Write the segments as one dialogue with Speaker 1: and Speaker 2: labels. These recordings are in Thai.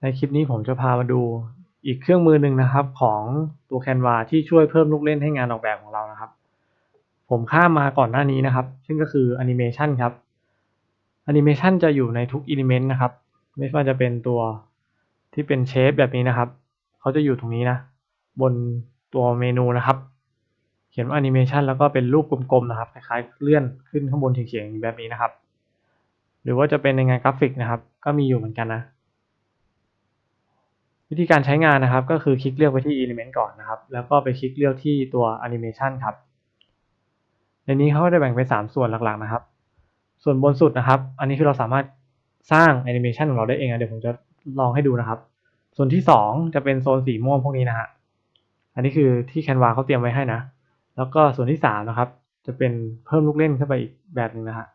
Speaker 1: ในคลิปนี้ผมจะพามาดูอีกเครื่องมือหนึ่งนะครับของตัว Canva ที่ช่วยเพิ่มลูกเล่นให้งานออกแบบของเรานะครับ ผมข้ามมาก่อนหน้านี้นะครับ ซึ่งก็คือ Animation ครับ Animation จะอยู่ในทุก Element นะครับ ไม่ว่าจะเป็นตัวที่เป็นเชฟแบบนี้นะครับ เขาจะอยู่ตรงนี้นะ บนตัวเมนูนะครับ เขียนว่า Animation แล้วก็เป็นรูปกลมๆนะครับ คล้ายๆเลื่อนขึ้นข้างบนเฉียงๆแบบนี้นะครับ หรือว่าจะเป็นในงานกราฟิกนะครับ ก็มีอยู่เหมือนกันนะ วิธีการใช้งานนะครับก็คือคลิกเลือกไปที่ Element ก่อนนะครับ แล้วก็ไปคลิกเลือกที่ตัว Animation ครับ ในนี้เขาก็จะแบ่งเป็น 3 ส่วนหลักๆนะครับ ส่วนบนสุดนะครับ อันนี้คือเราสามารถสร้างแอนิเมชันของเราได้เองนะเดี๋ยวผมจะลองให้ดูนะครับ ส่วนที่ 2 จะเป็นโซนสีม่วงพวกนี้นะฮะ อันนี้คือที่ Canva เขาเตรียมไว้ให้นะ แล้วก็ส่วนที่ 3 นะครับ จะเป็นเพิ่มลูกเล่นเข้าไปอีกแบบหนึ่งนะฮะ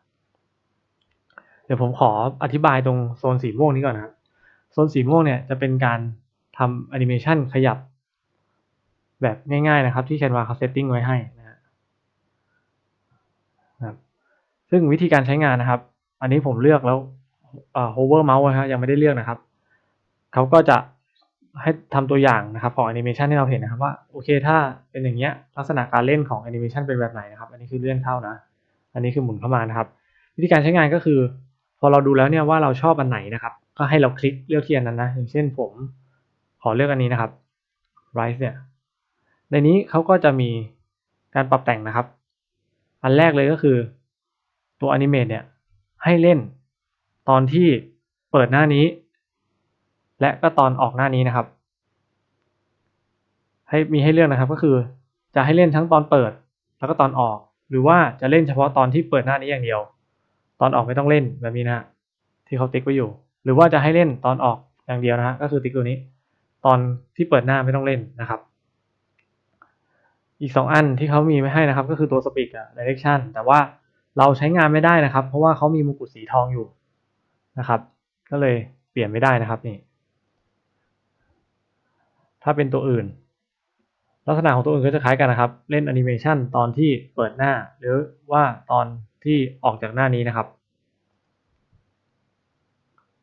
Speaker 1: เดี๋ยวผมขออธิบายตรงโซนสีม่วงนี้ก่อนนะครับโซนสีม่วงเนี่ยจะเป็นการ ทำแอนิเมชันขยับแบบง่ายๆนะครับ ที่ Canva เขาเซตติ้งไว้ให้นะครับซึ่งวิธีการใช้งานนะครับ อันนี้ผมเลือกแล้วอ่า hover mouse นะครับยังไม่ได้เลือกนะครับ เขาก็จะให้ทำตัวอย่างนะครับของแอนิเมชันที่เราเห็นนะครับว่าโอเคถ้าเป็นอย่างเงี้ยลักษณะการเล่นของแอนิเมชันเป็นแบบไหนนะครับ อันนี้คือเลื่อนเข้านะ อันนี้คือหมุนเข้ามานะครับ วิธีการใช้งานก็คือ พอเราดูแล้วเนี่ยว่าเราชอบอันไหนนะครับ ก็ให้เราคลิกเลือกที่อันนั้นนะอย่างเช่นผม อเลือกอันนี้นะครับ Rise เนี่ย ในนี้เขาก็จะมีการปรับแต่งนะครับ อันแรกเลยก็คือตัว Animate เนี่ยให้เล่นตอนที่เปิดหน้านี้ และก็ตอนออกหน้านี้นะครับ ให้มีให้เลือกนะครับก็คือจะให้เล่นทั้งตอนเปิดแล้วก็ตอนออก หรือว่าจะเล่นเฉพาะตอนที่เปิดหน้านี้อย่างเดียว ตอนออกไม่ต้องเล่นแบบนี้นะฮะที่เขาติ๊กไว้อยู่ หรือว่าจะให้เล่นตอนออกอย่างเดียวนะฮะก็คือติ๊กตัวนี้ ตอนที่เปิดหน้าไม่ต้องเล่นนะครับ อีกสองอันที่เขามีไว้ให้นะครับ ก็คือตัว Speak กับ Direction แต่ว่าเราใช้งานไม่ได้นะครับ เพราะว่าเขามีมงกุฎสีทองอยู่นะครับ ก็เลยเปลี่ยนไม่ได้นะครับนี่ ถ้าเป็นตัวอื่น ลักษณะของตัวอื่นก็จะคล้ายกันนะครับ เล่นแอนิเมชันตอนที่เปิดหน้า หรือว่าตอนที่ออกจากหน้านี้นะครับ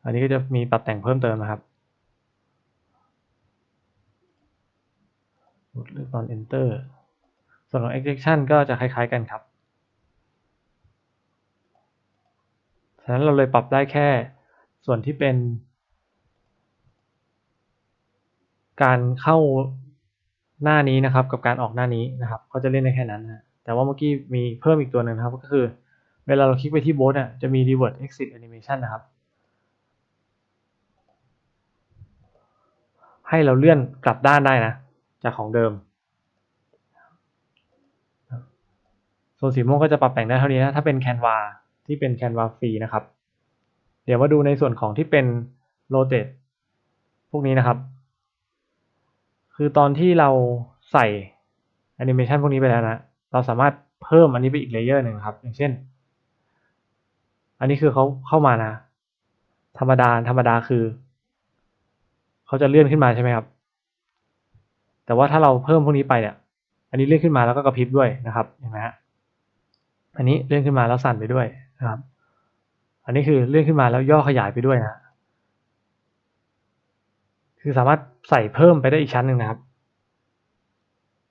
Speaker 1: อันนี้ก็จะมีปรับแต่งเพิ่มเติมนะครับ เลือกตอน enter ส่วนของ exception ก็จะคล้าย ๆ กันครับ ฉะนั้นเราเลยปรับได้แค่ส่วนที่เป็น การเข้าหน้านี้นะครับ กับการออกหน้านี้นะครับเขาจะเล่นได้แค่นั้นนะแต่ว่าเมื่อกี้มีเพิ่มอีกตัวหนึ่งครับก็คือ เวลาเราคลิกไปที่โบสอะจะมี revert exit animation นะครับ ให้เราเลื่อนกลับด้านได้นะ จากของเดิมโซนสีม่วงก็จะปรับแต่งได้เท่านี้นะ ถ้าเป็น Canva ที่เป็น Canva ฟรีนะครับ เดี๋ยวมาดูในส่วนของที่เป็น rotate พวกนี้นะครับ คือตอนที่เราใส่แอนิเมชันพวกนี้ไปแล้วนะ เราสามารถเพิ่มอันนี้ไปอีกเลเยอร์หนึ่งครับ อย่างเช่น อันนี้คือเขาเข้ามานะ ธรรมดาธรรมดาคือ เขาจะเลื่อนขึ้นมาใช่ไหมครับ แต่ว่าถ้าเราเพิ่มพวกนี้ไปเนี่ย อันนี้เลื่อนขึ้นมาแล้วก็กระพริบด้วยนะครับ เห็นไหมฮะ อันนี้เลื่อนขึ้นมาแล้วสั่นไปด้วยนะครับ อันนี้คือเลื่อนขึ้นมาแล้วย่อขยายไปด้วยนะ คือสามารถใส่เพิ่มไปได้อีกชั้นหนึ่งนะครับ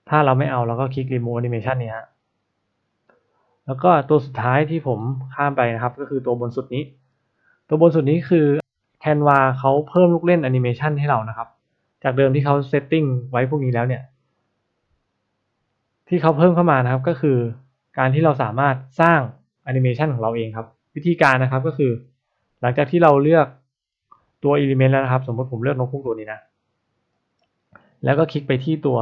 Speaker 1: ถ้าเราไม่เอาเราก็คลิก remove animation นี้ฮะ แล้วก็ตัวสุดท้ายที่ผมข้ามไปนะครับ ก็คือตัวบนสุดนี้ ตัวบนสุดนี้คือ Canva เขาเพิ่มลูกเล่นแอนิเมชันให้เรานะครับ จากเดิมที่เขาเซตติ้งไว้พวกนี้แล้วเนี่ย ที่เขาเพิ่มเข้ามานะครับก็คือ การที่เราสามารถสร้างแอนิเมชันของเราเองครับ วิธีการนะครับก็คือ หลังจากที่เราเลือกตัว element แล้วนะครับ สมมติผมเลือกนกพุกตัวนี้นะ แล้วก็คลิกไปที่ตัว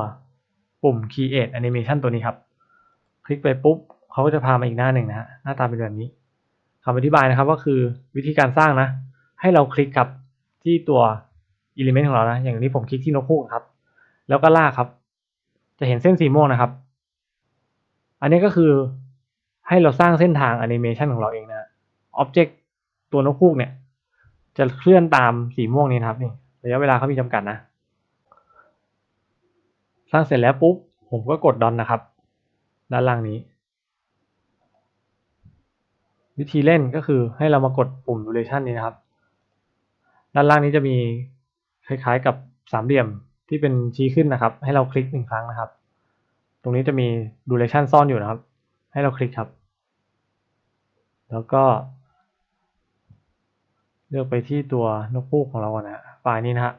Speaker 1: ปุ่ม create animation ตัวนี้ครับ คลิกไปปุ๊บเขาก็จะพามาอีกหน้าหนึ่งนะฮะหน้าตาเป็นแบบนี้คำอธิบายนะครับก็คือวิธีการสร้างนะ ให้เราคลิกกับที่ตัว element ของเรานะ อย่างนี้ผมคลิกที่นกฮูกครับ แล้วก็ลากครับ จะเห็นเส้นสีม่วงนะครับ อันนี้ก็คือให้เราสร้างเส้นทางแอนิเมชันของเราเองนะ object ตัวนกฮูกเนี่ย จะเคลื่อนตามสีม่วงนี้นะครับนี่ระยะเวลาเขามีจำกัดนะ สร้างเสร็จแล้วปุ๊บ ผมก็กดดอนนะครับ ด้านล่างนี้ วิธีเล่นก็คือให้เรามากดปุ่ม duration นี้นะครับ ด้านล่างนี้จะมี คล้ายๆกับสามเหลี่ยมที่เป็นชี้ขึ้นนะครับ ให้เราคลิกหนึ่งครั้งนะครับ ตรงนี้จะมี duration ซ่อนอยู่นะครับ ให้เราคลิกครับ แล้วก็ เลือกไปที่ตัวนกฮูกของเราก่อนนะไฟล์นี้นะฮะ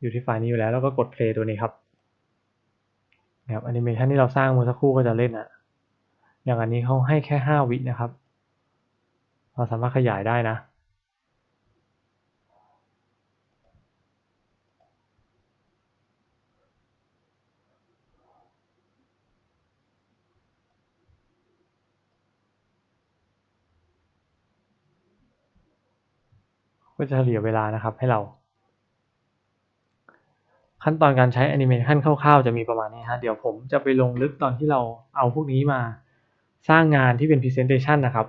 Speaker 1: อยู่ที่ไฟล์นี้อยู่แล้ว แล้วก็กด play ตัวนี้ครับนะครับแอนิเมชันที่เราสร้างเมื่อสักครู่ก็จะเล่นอะอย่างอันนี้เขาให้แค่ห้าวินะครับ เราสามารถขยายได้นะ ก็จะเฉลี่ยเวลานะครับให้เรา ขั้นตอนการใช้แอนิเมชันคร่าวๆ จะมีประมาณนี้ฮะเดี๋ยวผมจะไปลงลึกตอนที่เราเอาพวกนี้มาสร้างงานที่เป็น Presentation นะครับ